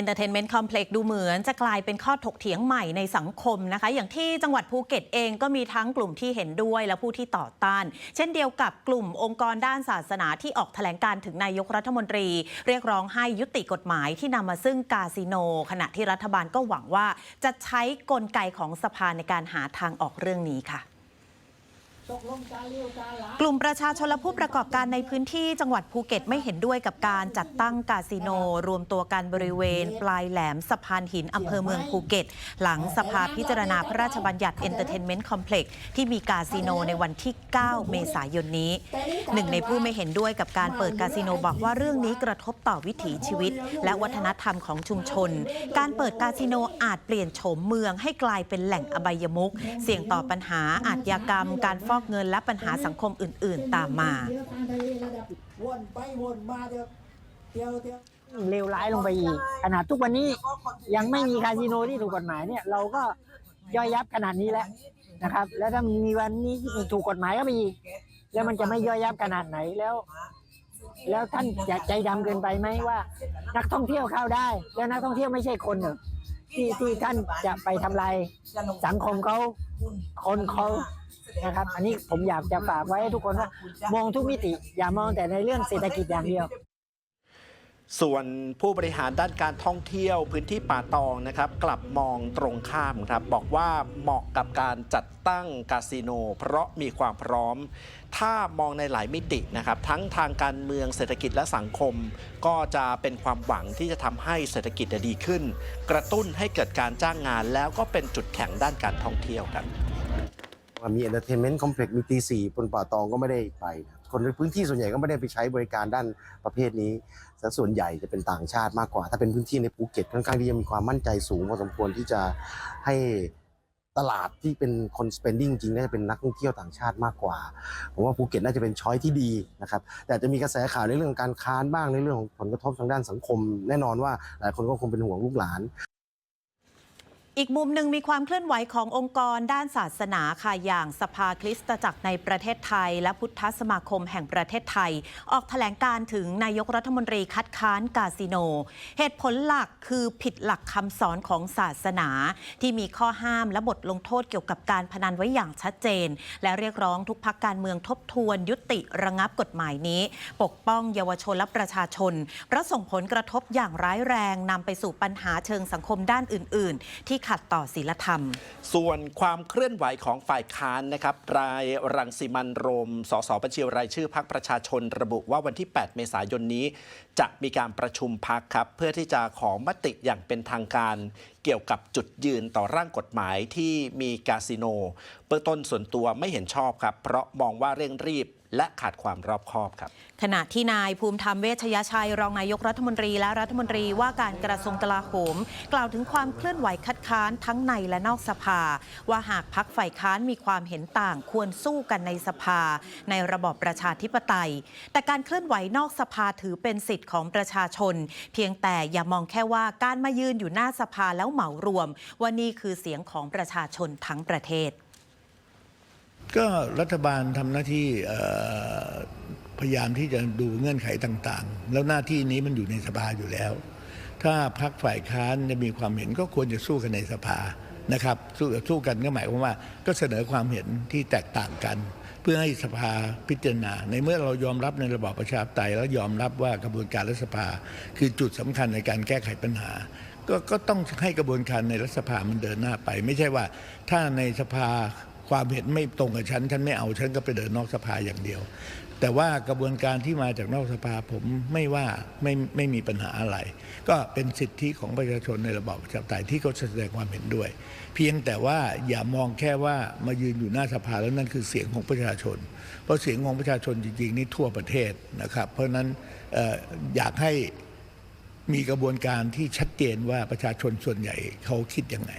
Entertainment Complex ดูเหมือนจะกลายเป็นข้อถกเถียงใหม่ในสังคมนะคะ อย่างที่จังหวัดภูเก็ตเองก็มีทั้งกลุ่มที่เห็นด้วยและผู้ที่ต่อต้าน เช่นเดียวกับกลุ่มองค์กรด้านศาสนาที่ออกแถลงการถึงนายกรัฐมนตรี เรียกร้องให้ยุติกฎหมายที่นำมาซึ่งกาสิโน ขณะที่รัฐบาลก็หวังว่าจะใช้กลไกของสภาในการหาทางออกเรื่องนี้ค่ะ กลุ่มประชาชนและผู้ประกอบการในพื้นที่จังหวัดภูเก็ตไม่เห็นด้วยกับการจัดตั้งคาสิโน รวมตัวกันบริเวณ ปลายแหลมสะพานหินอำเภอเมืองภูเก็ต หลังสภาพิจารณาพระราชบัญญัติ Entertainment Complex ที่มีคาสิโนในวันที่ 9 เมษายนนี้ หนึ่งในผู้ไม่เห็นด้วยกับการเปิดคาสิโนบอกว่าเรื่องนี้กระทบต่อวิถีชีวิต และวัฒนธรรมของชุมชน การเปิดคาสิโนอาจเปลี่ยนโฉมเมืองให้กลายเป็นแหล่งอบายมุขเสี่ยงต่อปัญหาอาชญากรรมการฟอกเงินและปัญหาสังคมอื่น ๆ ตามมาวนไปวนมาเดี๋ยวเดี๋ยวเดี๋ยวเลวร้ายลงไปอีกขนาดทุกวันนี้ยังไม่มีคาสิโนที่ถูกกฎหมายเนี่ยเราก็ย่อยยับขนาดนี้แล้วนะครับ แล้วถ้ามีวันนี้ที่ถูกกฎหมายก็ไปอีกแล้วมันจะไม่ย่อยยับขนาดไหนแล้ว แล้วท่านจะใจดำเกินไปไหมว่า นักท่องเที่ยวเข้าได้ แล้วนักท่องเที่ยวไม่ใช่คนเหรอที่ที่ท่านจะไปทำลายสังคมเขาคนเขา นะครับ อันนี้ผมอยากจะฝากไว้ให้ทุกคนว่ามองทุกมิติ อย่ามองแต่ในเรื่องเศรษฐกิจอย่างเดียวส่วนผู้บริหารด้านการท่องเที่ยวพื้นที่ป่าตองนะครับ กลับมองตรงข้ามครับ บอกว่าเหมาะกับการจัดตั้งคาสิโน เพราะมีความพร้อม ถ้ามองในหลายมิตินะครับ ทั้งทางการเมืองเศรษฐกิจและสังคม ก็จะเป็นความหวังที่จะทำให้เศรษฐกิจดีขึ้น กระตุ้นให้เกิดการจ้างงานแล้วก็เป็นจุดแข็งด้านการท่องเที่ยวครับ มีเอนเตอร์เทนเมนต์คอมเพล็กซ์มีตีสี่บนป่าตองก็ไม่ได้ไปนะคนในพื้นที่ส่วนใหญ่ก็ไม่ได้ไปใช้บริการด้านประเภทนี้ส,ส่วนใหญ่จะเป็นต่างชาติมากกว่า ถ้าเป็นพื้นที่ในภูเก็ตค่อนข้างที่จะมีความมั่นใจสูงพอสมควรที่จะให้ตลาดที่เป็นคน spending จริงน่าจะเป็นนักท่องเที่ยวต่างชาติมากกว่า ผมว่าภูเก็ตน่าจะเป็นช้อยที่ดีนะครับ แต่จจะมีกระแสข่าวในเรื่องของการค้านบ้างในเรื่องของผลกระทบทางด้านสังคม แน่นอนว่าหลายคนก็คงเป็นห่วงลูกหลาน อีกมุมหนึ่งมีความเคลื่อนไหวขององค์กรด้านศาสนาค่ะอย่างสภาคริสตจักรในประเทศไทย และพุทธสมาคมแห่งประเทศไทย ออกแถลงการถึงนายกรัฐมนตรีคัดค้านคาสิโน เหตุผลหลักคือผิดหลักคำสอนของศาสนา ที่มีข้อห้ามและบทลงโทษเกี่ยวกับการพนันไว้อย่างชัดเจน และเรียกร้องทุกพักการเมืองทบทวน ยุติระงับกฎหมายนี้ ปกป้องเยาวชนและประชาชนเพราะส่งผลกระทบอย่างร้ายแรงนำไปสู่ปัญหาเชิงสังคมด้านอื่น ๆ ที่ขัดต่อศีลธรรม ส่วนความเคลื่อนไหวของฝ่ายค้านนะครับรายรังสิมันโรม สสบัญชีรายชื่อพักประชาชนระบุว่าวันที่ 8 เมษายนนี้ จะมีการประชุมพักครับ เพื่อที่จะขอมติอย่างเป็นทางการ เกี่ยวกับจุดยืนต่อร่างกฎหมายที่มีคาสิโน เบื้องต้นส่วนตัวไม่เห็นชอบครับ เพราะมองว่าเร่งรีบและขาดความรอบคอบครับ ขณะที่นายภูมิธรรมเวชยชัย รองนายกรัฐมนตรีและรัฐมนตรีว่าการกระทรวงกลาโหม กล่าวถึงความเคลื่อนไหวคัดค้านทั้งในและนอกสภา ว่าหากพักฝ่ายค้านมีความเห็นต่างควรสู้กันในสภา ในระบอบประชาธิปไตย แต่การเคลื่อนไหวนอกสภาถือเป็นสิทธิ์ของประชาชน เพียงแต่อย่ามองแค่ว่าการมายืนอยู่หน้าสภาแล้วเหมารวม ว่านี่คือเสียงของประชาชนทั้งประเทศ ก็รัฐบาลทำหน้าที่พยายามที่จะดูเงื่อนไขต่างๆ แล้วหน้าที่นี้มันอยู่ในสภาอยู่แล้ว ถ้าพักฝ่ายค้านจะมีความเห็นก็ควรจะสู้กันในสภานะครับสู้สู้กันก็หมายความว่า ก็เสนอความเห็นที่แตกต่างกัน เพื่อให้สภาพิจารณา ในเมื่อเรายอมรับในระบอบประชาธิปไตยแล้วยอมรับว่ากระบวนการรัฐสภา คือจุดสำคัญในการแก้ไขปัญหา ก็ก็ต้องให้กระบวนการในรัฐสภามันเดินหน้าไป ไม่ใช่ว่าถ้าในสภาความเห็นไม่ตรงกับฉัน ฉันไม่เอาฉันก็ไปเดินนอกสภาอย่างเดียว แต่ว่ากระบวนการที่มาจากนอกสภาผมไม่ว่าไม่ไม่มีปัญหาอะไร ก็เป็นสิทธิของประชาชนในระบอบประชาธิปไตยที่เขาแสดงความเห็นด้วย เพียงแต่ว่าอย่ามองแค่ว่ามายืนอยู่หน้าสภาแล้วนั่นคือเสียงของประชาชน เพราะเสียงของประชาชนจริงๆนี่ทั่วประเทศนะครับ เพราะนั้นอออยากให้ มีกระบวนการที่ชัดเจนว่าประชาชนส่วนใหญ่เขาคิดยังไง